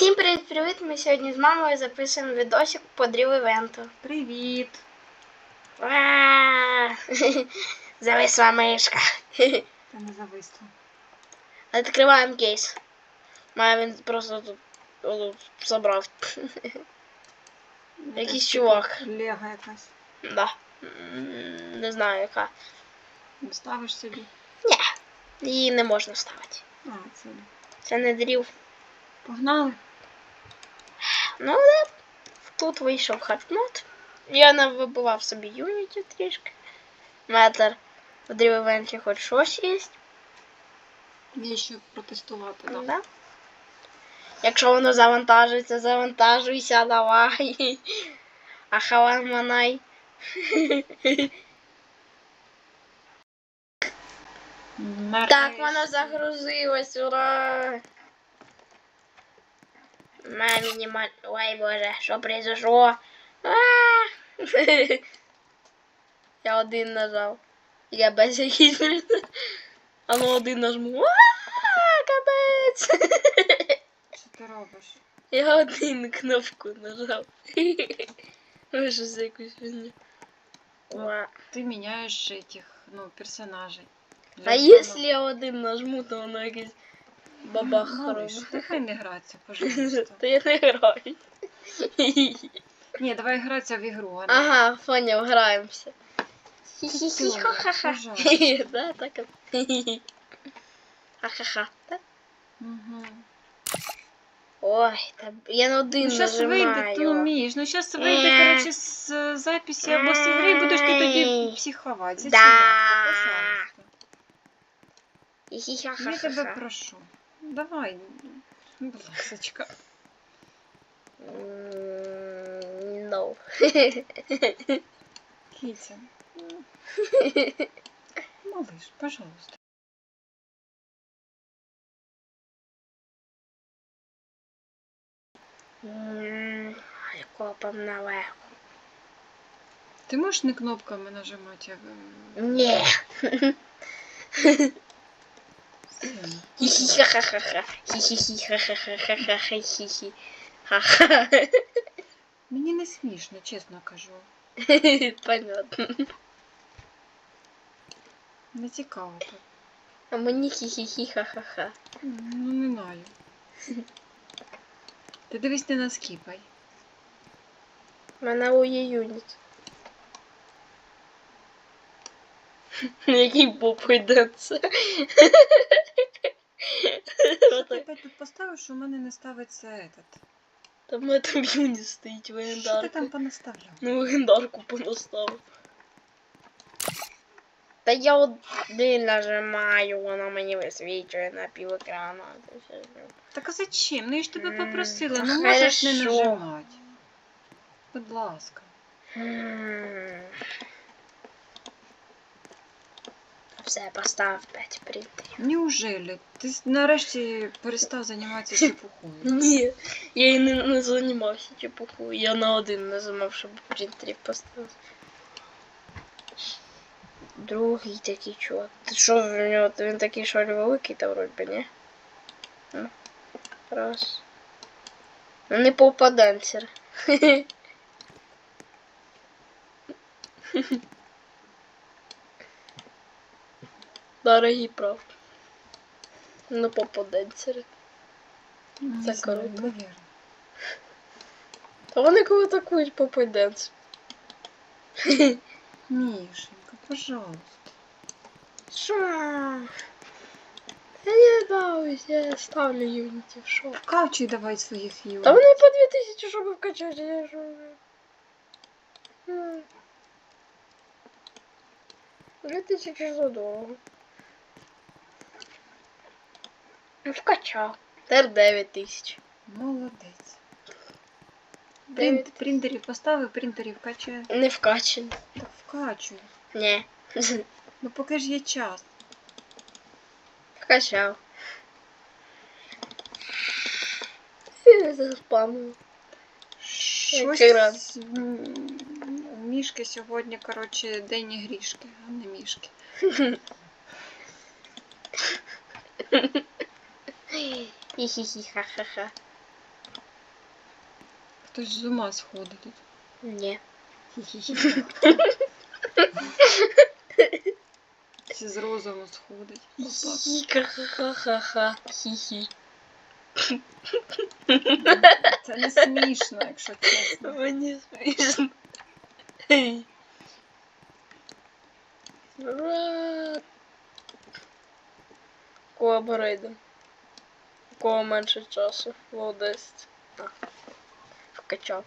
Всім привіт-привіт! Ми сьогодні з мамою записуємо відосик по дрів івенту. Привіт! Зависла мишка. Та не зависло. Відкриваємо кейс. Має він просто тут забрав. Якийсь чувак. Лего якась. Да. Не знаю яка. Ставиш собі. Ні, її не можна ставити. А, це. Це не дрів. Погнали. Ну, да. Тут вийшов хартмод. Я не вибивав собі юніті трішки. Метр в дрів хоч щось є. Є що протестувати, Да. да? Якщо воно завантажується, завантажуйся, давай. Ахалан манай. Так, воно загрузилось, ура! На мінімаль... Ой, боже, що произошло? Я один нажав. Я без якийсь. А ну один нажму. А, капець! Що ти робиш? Я один кнопку нажав. Ой, що за якусь фігню. Ти міняєш этих, ну, персонажей. А если я один нажму, то воно якийсь бабах Малиш, робить. ти хай не гратися, пожалуйста. То я не граю. Ні, давай гратися в ігру, а не... Ага, понял, граємося. Ха-ха-ха. Да, так. Ха-ха-ха. Угу. Ой, та я на один Ну, зараз вийде, ти нажимаю. вмієш. Ну, зараз вийде, Е. коротше, з е, записі або з ігри, будеш ти тоді Ей. психувати. Да. Пожалуйста. Я тебе прошу. Давай, будь ласочка. М, No. Кітя. Малыш, пожалуйста. М, Якого погнали? Ти можеш не кнопками нажимати, а Ні. Мені не смішно, чесно кажу. Понятно. Не цікаво. так. А мені хі-хі-хі-ха-ха-ха. Ну, не знаю. Ти дивись не на скіпай. Мене у Який боб йде це? Що ти тут поставив, що у мене не ставиться этот? Там мене там юніт стоїть Що ти там понаставляв? Ну, легендарку понаставив. Та я один нажимаю, воно мені висвічує на пів екрана. Так а зачем? Ну я ж тебе попросила, ну можеш не нажимати. Будь ласка. М. Все, постав 5 принтерів. Неужели? Ти нарешті перестав займатися чепухою. Ні, я і не, не займався чепухою. Я на один нажимав, щоб принтерів поставити. Другий такий чувак. Ти що в нього? Він такий що великий та вроді, ні? Ну, Раз. Ну не попаденсер. Дорогий прав. Ну попаденсери. Ну, Це круто. Та вони коли атакують попаденс. Мішенька, пожалуйста. Що? Я не бавлюсь, я ставлю юнітів, що? Вкачуй давай своїх юр. Та вони по 2000, щоб вкачати, я що? М. 2000 за дорого. Ну, Вкачав. Тепер 9000. Молодець. Дев'ять. Принт, принтерів поставив, принтерів качає. Не вкачаний. Так вкачуй. Ні. Ну поки ж є час. Вкачав. Я заспамив. Щось м, у мішки сьогодні, коротше, день ігрішки, а не мішки. Хі-хі-хі, ха-ха-ха. Хтось з ума сходить тут. Ні. Всі з розуму сходить. Отак. Хі-хі-ха-ха-ха. Хі-хі. Це не смішно, якщо чесно. Мені смішно. Ура! Кого берейдем? Кого менше часу? Володець. Вкачав.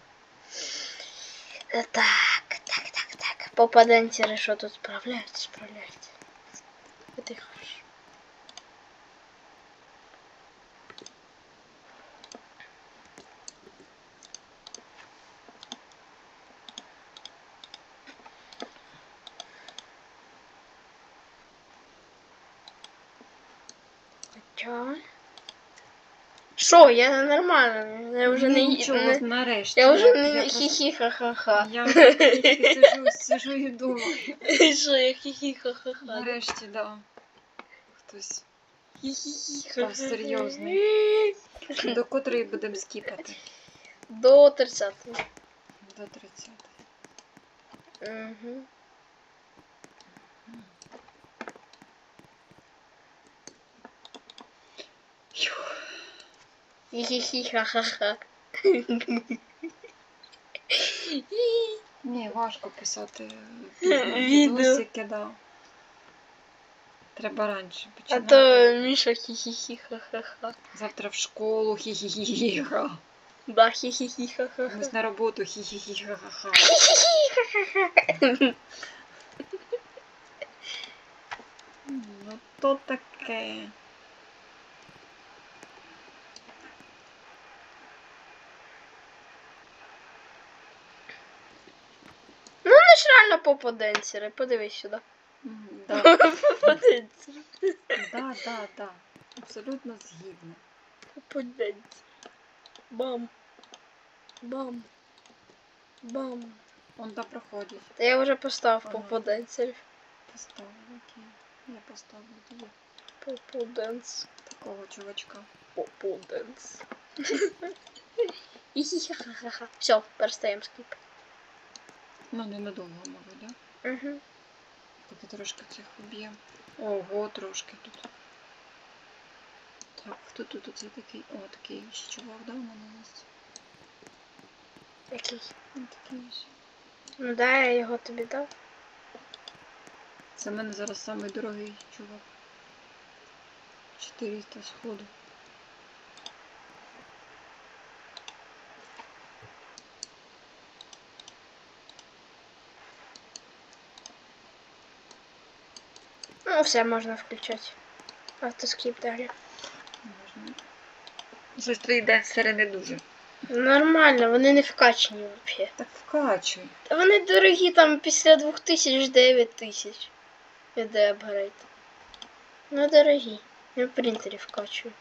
Е, Так, так, так, так. Попаденці що тут справляються, справляються. Ти хочеш. Що, я нормально. Я вже не... Ну, Нічого, не... нарешті. Я вже не хі-хі-ха-ха-ха. Я сижу, сижу і думаю. Що я хі-хі-ха-ха-ха. Нарешті, да. Хтось. Хі-хі-ха-ха. серйозний. До котрої будемо скіпати? До 30. До 30. Угу. Хі-хі-ха-ха-ха. Ні, важко писати відосики, да. Треба раніше А починати. то Міша хі-хі-хі-ха-ха-ха. Завтра в школу хі-хі-хі-ха. Да, хі-хі-хі-ха-ха-ха. Ми на роботу хі-хі-хі-ха-ха. Ну то таке. Ну, вони ж реально попаденсери. Подивись сюди. Да, да, да, да. Абсолютно згідно. Попаденсери. Бам. Бам. Бам. Он да проходить. Та я вже поставив Ага. попаденсерів. Поставлю, окей. Я поставлю тобі Попаденс. такого чувачка. Хі-хі-ха-ха-ха. Все, перестаємо скіп. Ну, ненадовго, мабуть, да? Угу. Поки трошки цих уб'ємо. Ого, трошки тут. Так, хто тут оце такий? О, такий ще чувак, да, у мене є? Який? Він такий ось. Ну да, я його тобі дав. Це в мене зараз самий дорогий чувак. 400 сходу. Все можна включати. Автоскіп далі. Можна. Щось твої денсери не дуже. Нормально, вони не вкачені взагалі. Так вкачуй. Та вони дорогі там після 2000 9000. Іде апгрейд. Ну дорогі. Я в принтері вкачую.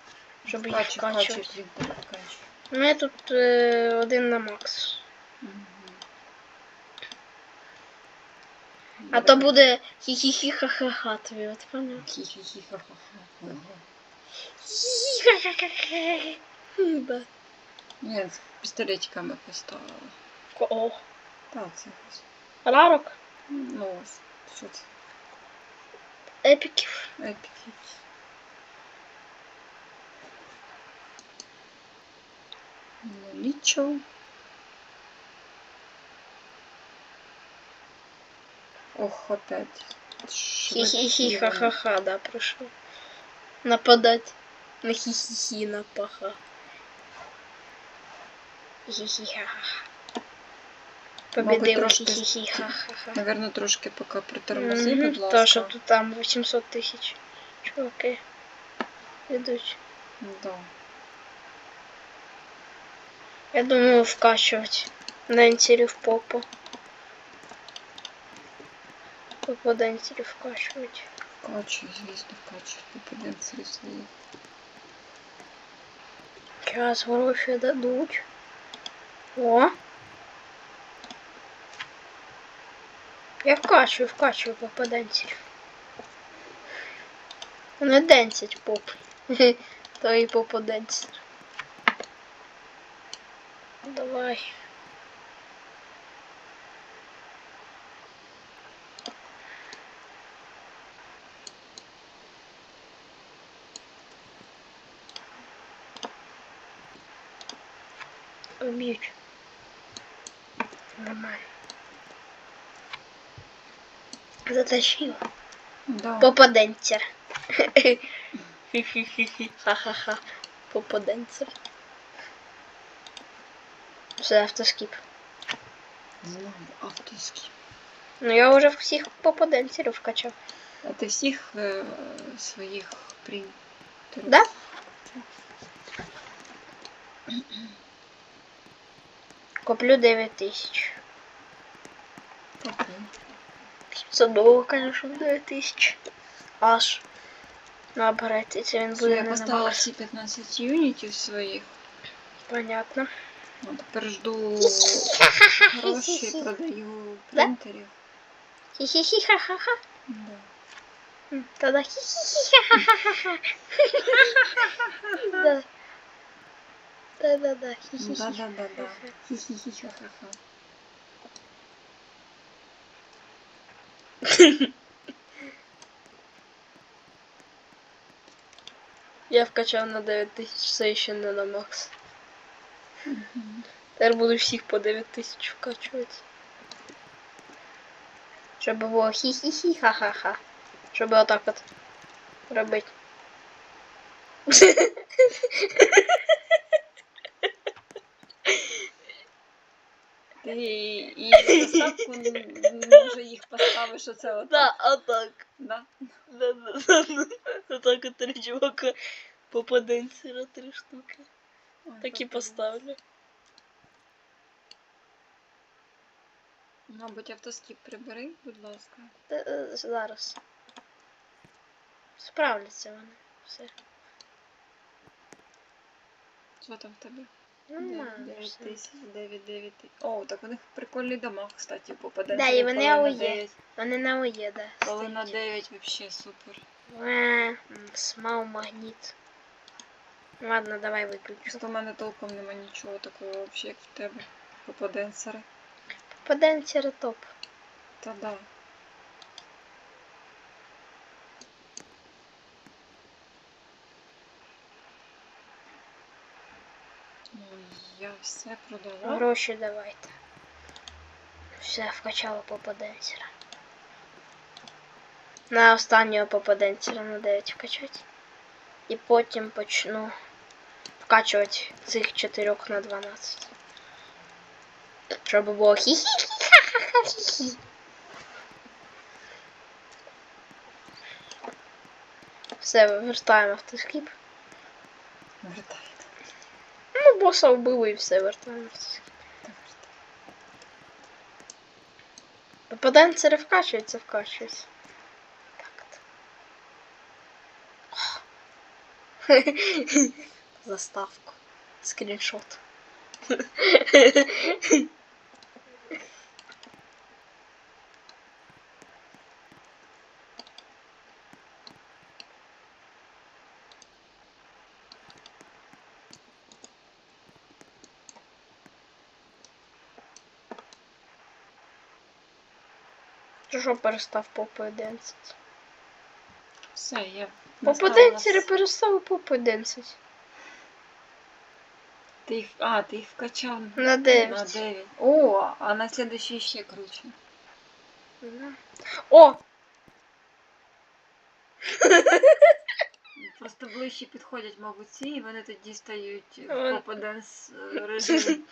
Щоб їх вкачувати. принтер вкачуй. У мене тут е, один на макс. Мгм. А то буде хі-хі-хі-ха-ха-ха тобі, от поняв? Хі-хі-хі-ха-ха. Ага. Хі-хі-ха-ха-ха. М, да. Ні, з пістолетиками поставила. О, Так, це ось. Рарок, Ну, ось. Що це? епіків. Епіки. Ну, нічого. Ох, опять. швидкі вони. Хі-хі-хі-ха-ха-ха, да, прийшов. Нападать. На хі-хі-хі на паха. Хі-хі-ха-ха. Побідив трошки- хі-хі-хі-ха-ха-ха. Наверно, трошки поки притормози, Мгм, будь ласка. То, що тут там 800 тисяч. Чуваки. Йдуть. Да. Я думаю вкачувати. Денсері в попу. Денсері вкачувати. Вкачуй, звісно, вкачуй. Попаденції свої. Зараз гроші дадуть. О. Я вкачую, вкачую попаденців. Не денсять поп. То і попаденці. Давай. Убьють. Нормально. Затащила. Да. Попаденцер. Ха-ха-ха. Попаденцер. Все, автоскіп. Знову автоскіп. Ну я вже всіх попаденцерів вкачав. А ти всіх е, своїх принтерів? Да? Куплю 9 тисяч. Окей. Це довго, конечно, 9 тисяч. Аж. Ну, обратиться, він Все, буде я поставила всі 15 юнітів своїх. Понятно. А тепер жду гроші, продаю Да? принтерів. Хі-хі-хі, ха-ха-ха. Да. Тогда хі-хі-хі, ха-ха-ха. Да. Да-да-да, хі-хі-хі. Да-да-да-да. Хі-хі-хі-ха-ха-ха. Я вкачав на 9 тисяч, це ще не на макс. Тепер буду всіх по 9 тисяч вкачувати. Щоб було хі-хі-хі, ха-ха-ха. Щоб отак от робити. Ти і заставку може їх поставиш оце от. Да, отак. Да? Да, да, да. Отак от три чувака попаденцера три штуки. Ой, Так і поставлю. Мабуть, автоскіп прибери, будь ласка. Та, е, Зараз. Справляться вони. Все. Що там в тебе? Нормально. 9 все. тисяч, 9, 9. О, так у них прикольний домах, кстати, попаде. Да, і вони АОЄ. Вони на ОЄ, да. Коли на стоять. 9 вообще супер. Е, Смау магніт. Ладно, давай виключу. Просто в мене толком нема нічого такого вообще, як в тебе. Попаденсери. Попаденцера топ. Та да. Ну, я все продала. Гроші давайте. Все, вкачала попаденцера. На останнього попаденцера на 9 вкачати. І потім почну вкачувати цих 4 на 12. Щоб було хі-хі-хі-ха-ха-хі-хі. Все, вертаємо автоскіп. Вертай. Ну, боса вбили і все, вертаємо автоскіп. не вкачується, вкачується. Так. Заставку. Скріншот. Що перестав попою денсить? Все, я. Попаденцери наставила перестав попою денсить. Ти їх, а, ти їх вкачав На на 9. 9. О, а на следующий ще круче. Да. О! Просто ближче підходять, мабуть, ці, і вони тоді стають в попаденс е, режим.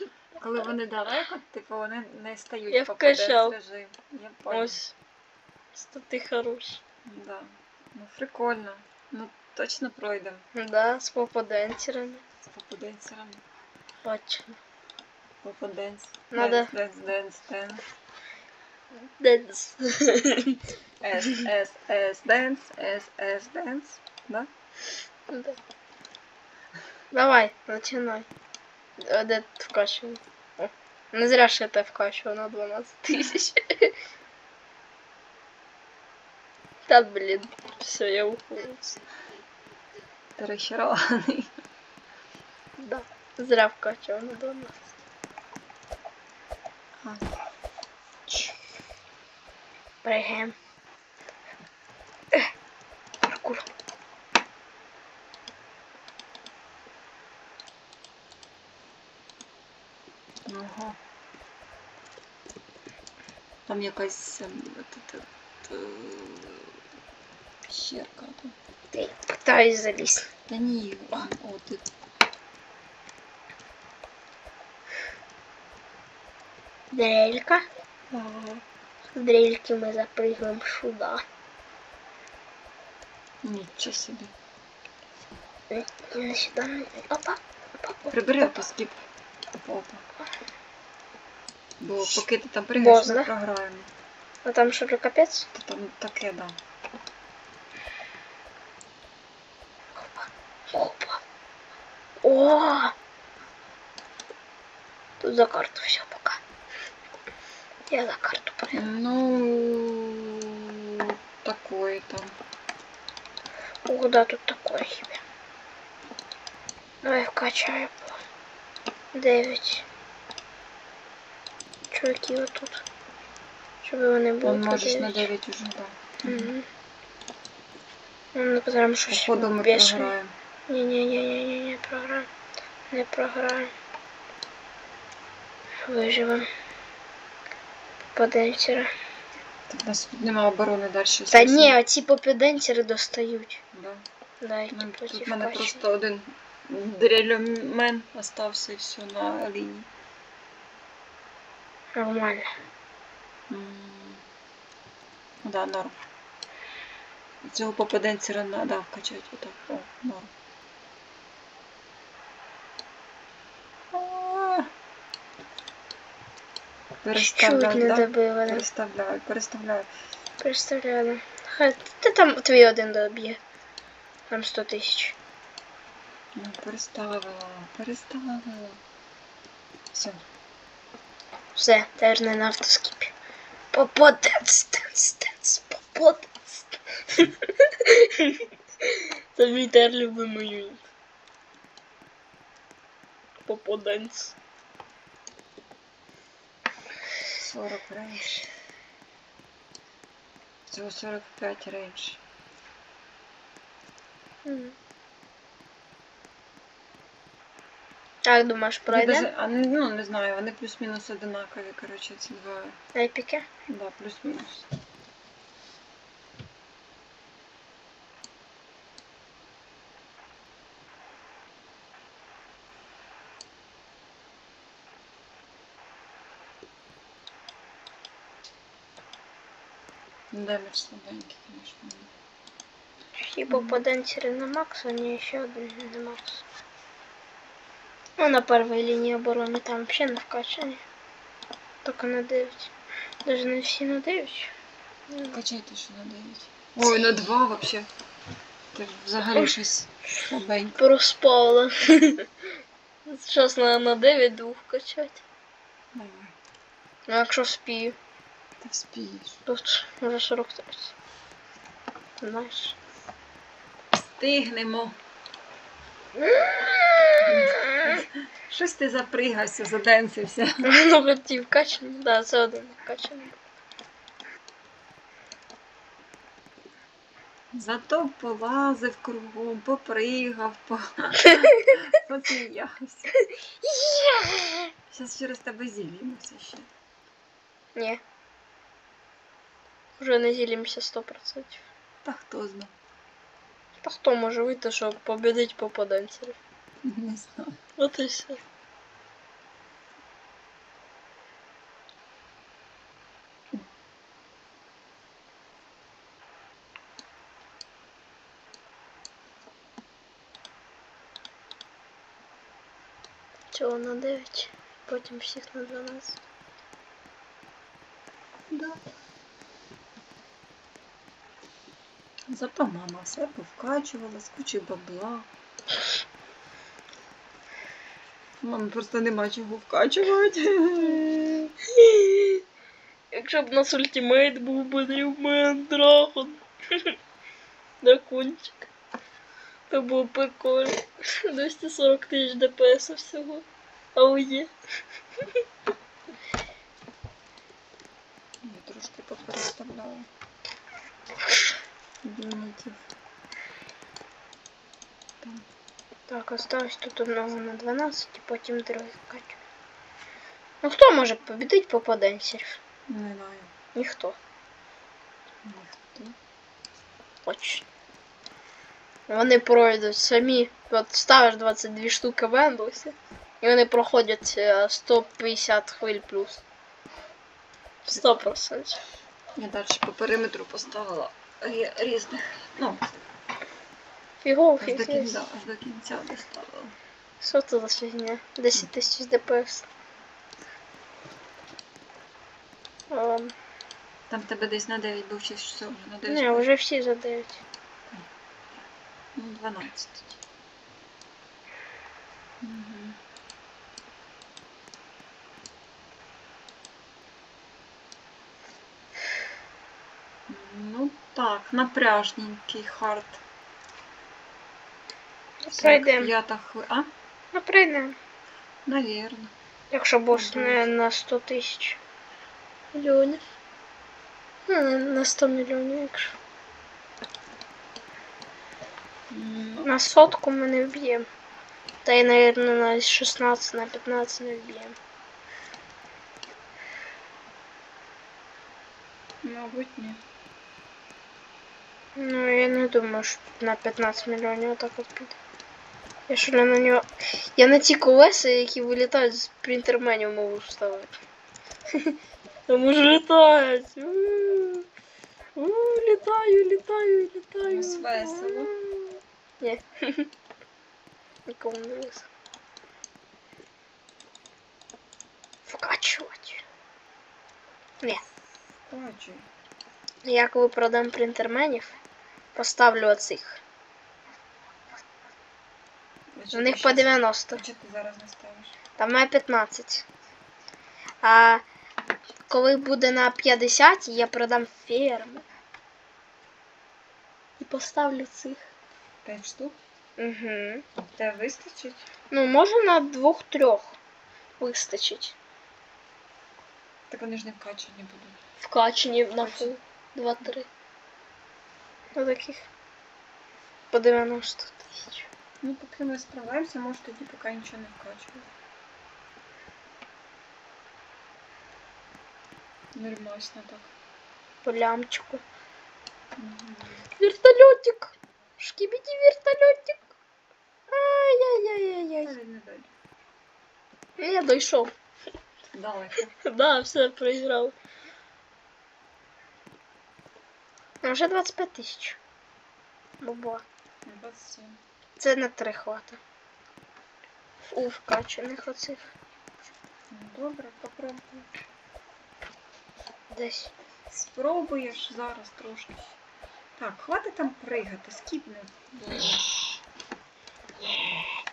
Коли вони далеко, типу вони не стають Я в попаденс вкачав. режим. Я понял. Ось. Що ти хороший. Да. Ну, прикольно. Ну, точно пройдемо Да, з попаденцерами. з попаденсерами. Точно. Попаденс. Надо- Денс, денс, денс. Денс. С, С, С, денс, С, С, денс. Да? Да. Давай, начинай. Е, Де ти вкачував? О, Не зря ж я те вкачував на 12 тисяч. Та блін, все, я ухожу. Ти розчарований. Да. Зря вкачував на 12. Ага. Пригаємо. Е, Паркур. Ага. Там якась от- от- от, е, пещерка там. Ти питаюсь залізти. Та ні, о, ти. Дрелька. Ага. С дрельки мы запрыгнем сюда. Нічого собі. Э, Не сюда. Опа. Опа. опа, Прибери опа. опа скіп. Опа, опа. Бо поки ти там пригаєш, Бос, ми да? програємо. А там что же капец? То там таке, да. Опа. О! Тут за карту все пока. Я за карту прыгну. Ну такое там. О, да, тут такое себе. Давай вкачаю. 9. Чуваки, вот тут. Щоб вони були. Вон по можеш на 9. 9 уже, да. Угу. Ну, потому що Походу ми бешено. програємо. Ні-ні-ні-ні, не програємо. Не програємо. Виживемо. Попаденсери. Так, у нас нема оборони далі. Та ні, а ці попаденсери достають. Да. Да, і Ну, тут в мене просто один дрельомен остався і все на лінії. Нормально. М. Да, норм. Цього попаденцера треба вкачати отак. О, норм. А. Чуть Переставляй, да? добили. да. Переставляй, переставляй. Представляю. Хай ти там твій один доб'є. Там 100 тисяч. Ну, переставила, переставила. Все. Все, теж не на автоскіпі. Попадець, денс, денс, попадець. Це мій тер любимий юніт. 40 рейндж. Всього 45 рейндж. Так Як думаєш, Вони пройде? даже- а, ну, не знаю, вони плюс-мінус одинакові, коротше, ці два. Епіки? Да, плюс-мінус. Демедж слабенький, звісно. Всі попаденцери на макс, а не ще один на макс. Ну, на першій лінії оборони там взагалі не вкачані. Тільки на 9. Даже не всі на 9. Ну, Качайте, що на 9. Ой, на 2 вообще. Ти взагалі щось слабенько. Проспала. Зараз на, на 9 двох качати. Давай, Ну, якщо спію. Ти вспієш. Тут вже 43. Знаєш. Встигнемо. Щось ти запригався, заденсився. Ну, хотів качаний. Да, це один качаний. Зато полазив кругом, попригав, по... посміявся. Зараз через тебе зілімося ще. Ні. Вже не зілімося 100%. Та хто знає. Та хто може вийти, щоб побідить попаденців? Не знаю. От і все. Цього на 9, потім всіх на 12. Да. Зато мама все повкачувала, з кучі бабла. Мамі просто нема чого вкачувати. Якщо б у нас ультимейт був би Дрюмен Драгон. Дракончик. То було б прикольно. 240 тисяч ДПС всього. А. Я трошки попереставляла. Так, осталось тут одного на 12 і потім вкачу. Ну хто може побідити попаденців? Не знаю. Ніхто. Ніхто. Точно. Вони пройдуть самі. От ставиш 22 штуки в Ендлесі, і вони проходять е, 150 хвиль плюс. 100%. Я далі по периметру поставила різних. Ну, Фігов, аж до кінця, до кінця доставила. Що це за фігня? 10 тисяч ДПС. Ем, Там тебе десь на 9 був чи що вже на 9. Не, вже всі за 9. Ну, 12. Угу. Ну так, напряжненький хард. Пройдемо. П'ята хви... А? Ну, прийдемо. Навірно. Якщо бос не на 100 тисяч мільйонів. Ну, на 100 мільйонів, якщо. Ну, На сотку ми не вб'ємо. Та й, наверное, на 16, на 15 не вб'ємо. мабуть, ні. Ну, я не думаю, що на 15 мільйонів отак от піде. Я що на нього. Я на ті колеса, які вилітають з принтерменів можу вставити. Я можу літати. У, у, Літаю, літаю, літаю. Весело. Ні. Нікому не весело. Вкачувати. Ні. Бачу. Як ви продам принтерменів, Поставлю оцих. У них по 90. Чи ти зараз не ставиш? Там має 15. А коли буде на 50, я продам ферми. І поставлю цих. 5 штук? Угу. Та вистачить? Ну, може на двох-трьох вистачить. Так вони ж не вкачені будуть. Вкачені на 2-3. до таких по 90 тисяч. Ну, пока ми справляємося, может иди пока ничего не вкачувати. Нормально так. По лямчику. Угу. Вертолетик! Шкибите вертолетик! Ай-яй-яй-яй-яй. Я дошел. Далеко. да, все проиграл. Ну, вже 25 тисяч. Бабла. 27. Це на три хвата. У вкачаних оцих. Ну, добре, попробуй. Десь. Спробуєш зараз трошки. Так, хватить там пригати, скіпни.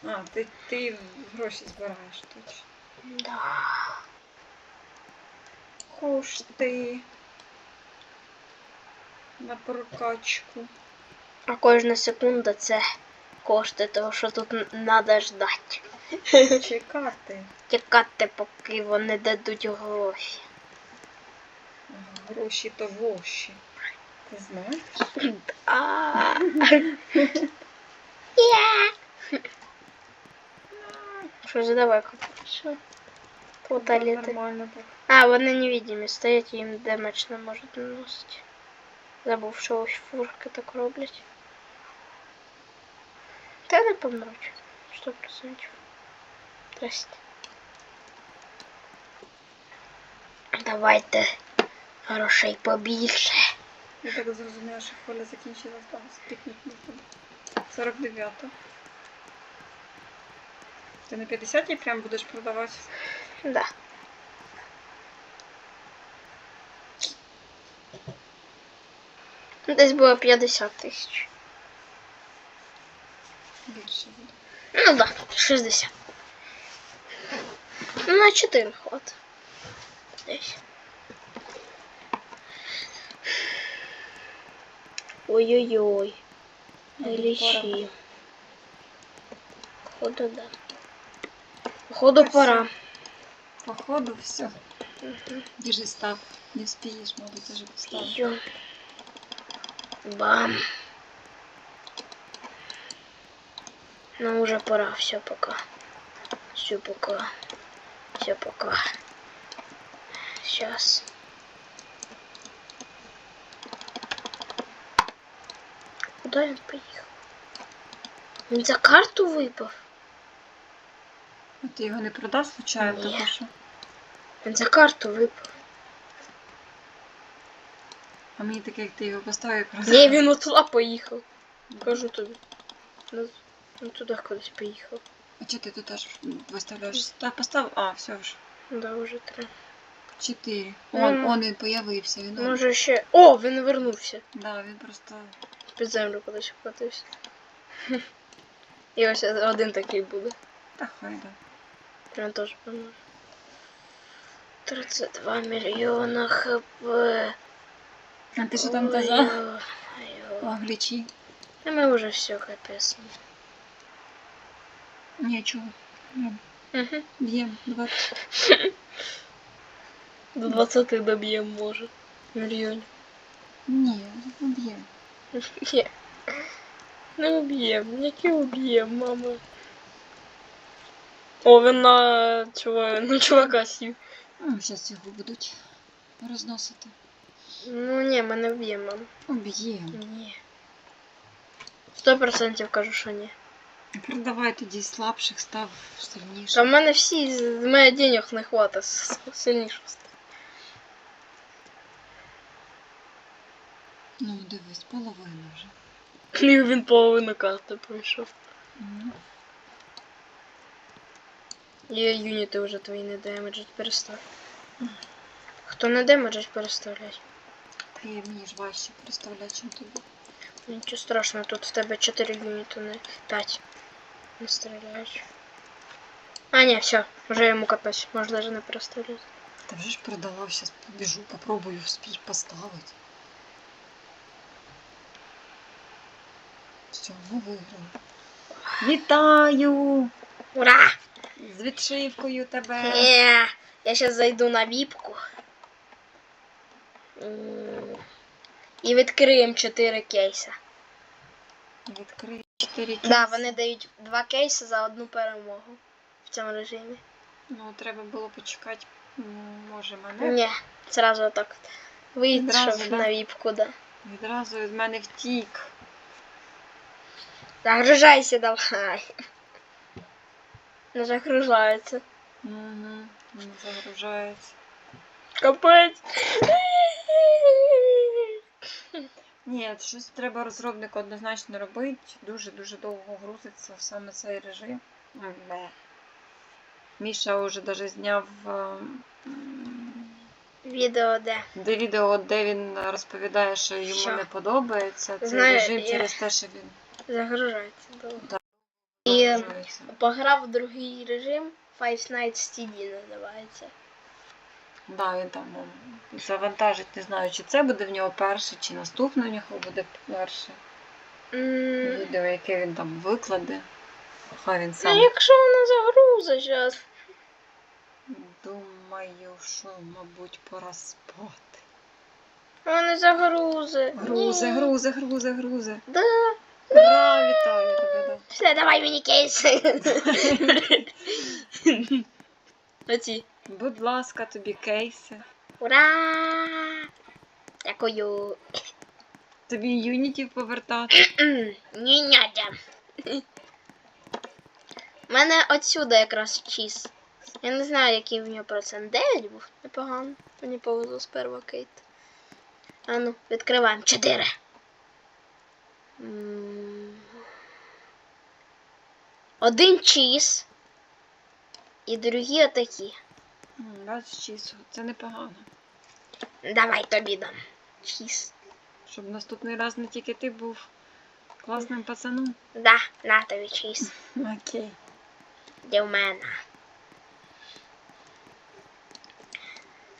А, ти, ти гроші збираєш точно. Да. Хош ти. На прокачку. А кожна секунда це кошти того, що тут треба ждати. Чекати. Чекати, поки вони дадуть гроші. Гроші то воші. Ти знаєш? Що ж далеко? Що? Плота Да. Нормально так. А, вони невидимі стоять, їм демедж не можуть наносити. Забув, що ось фурки так роблять. Та не помруть. Сто процентів. Здрасте. Давайте грошей побільше. Я так зрозуміла, що хвиля закінчилась, там спікнуть не буде. 49. Ти на 50 прям будеш продавати? Да. Десь було 50 тисяч. Ну да, 60. Ну, на 4 хват. Десь. Ой-ой-ой. Ну, Лічі. Походу, да. Походу, пора. Походу, все. Мгм. Біжи став. Не вспієш, мабуть, уже поставив. Бам. Ну, уже пора. Все, пока. Все, пока. Все, пока. Сейчас. Куда він поїхав? Він за карту випав. А ти його не продав случайно, Ні. тому що. Він за карту випав. А мені таке, як ти його поставив, якраз. Ні, він от туди поїхав. Кажу тобі. Ну, ну туди кудись поїхав. А чого ти тут теж виставляєш? Так, постав. А, все ж. Да, вже три. Чотири. Ну, Он, он він появився. Він. Може ще. О, він вернувся. Да, він просто. Під землю кудись вкотився. І ось один такий буде. Та хай да. Він теж поможе. 32 мільйона хп. А ти що там казав? Ой-ой. О, глічі. А ми вже все капець. Нічого. Б'єм. Угу. Б'єм. 20. До 20 доб'ємо може. Мільйонів. Ні, ну б'єм. Ні. Не уб'єм, які уб'єм, мама. О, він на чого, на чувака сів. Ну, зараз його будуть розносити. Ну ні, ми не вб'ємо, мам. Об'єм. Ні. Сто процентів кажу, що ні. Продавай тоді слабших, став сильніше. Та в мене всі, з мене денег не хватить с- сильніше стати. Ну, дивись, половина вже. І він половину карти пройшов. Мгм. І юніти вже твої не демеджать, перестав. Хто не демеджать, переставлять. Є мені ж важче представляти, чим тобі. Нічого страшного, тут в тебе 4 юніти, не 5. Не стріляють. А, ні, все, вже йому капець, може навіть не переставляти. Та вже ж продала, зараз побіжу, попробую вспіть поставити. Все, ми виграли. Вітаю! Ура! З відшивкою тебе! Е, я сейчас зайду на віпку. І відкриємо 4 кейси. Відкрий 4 кейси. Да, вони дають 2 кейси за одну перемогу в цьому режимі. Ну, треба було почекати, може, мене. Ні, зразу отак. Відразу, Вийшов да? на віпку, да. Відразу від мене втік. Загружайся давай. Не загружається. Угу. Не загружається. Капець. Ні, щось треба розробнику однозначно робити. Дуже-дуже довго грузиться саме цей режим. Бе. Міша вже даже зняв е, Відео де. де відео, де він розповідає, що йому Що? не подобається цей Знаю, режим я- через те, що він Загружається довго. Да. І загружається. пограв в другий режим. Five Nights TD називається. Да, він там завантажить, не знаю, чи це буде в нього перше, чи наступне в нього буде перше. М, Відео, яке він там викладе. Хай він Ну, якщо воно загрузить зараз. думаю, що, мабуть, пора спати. Воно загрузи. Грузе, Ні. грузе, грузе, грузе. Да. Ура, вітаю тебе, да. Все, давай мені кейси. Оці. Будь ласка, тобі кейси. Ура! Дякую. Тобі юнітів повертати. Ні, нядя. У мене отсюда якраз чіз. Я не знаю, який в нього процент. 9 був. Непогано. Мені повезло з першого кейт. А ну, відкриваємо. 4. Один чіз. І другі отакі. М, Бачиш, чису, це непогано. Давай тобі дам. Чіз. Щоб наступний раз не тільки ти був класним пацаном. Да, на тобі чіз. Окей. Де в мене.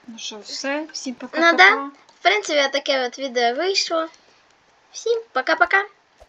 Ну що, все, всім Ну пока-пока. да. В принципі, таке от відео вийшло. Всім пока-пока.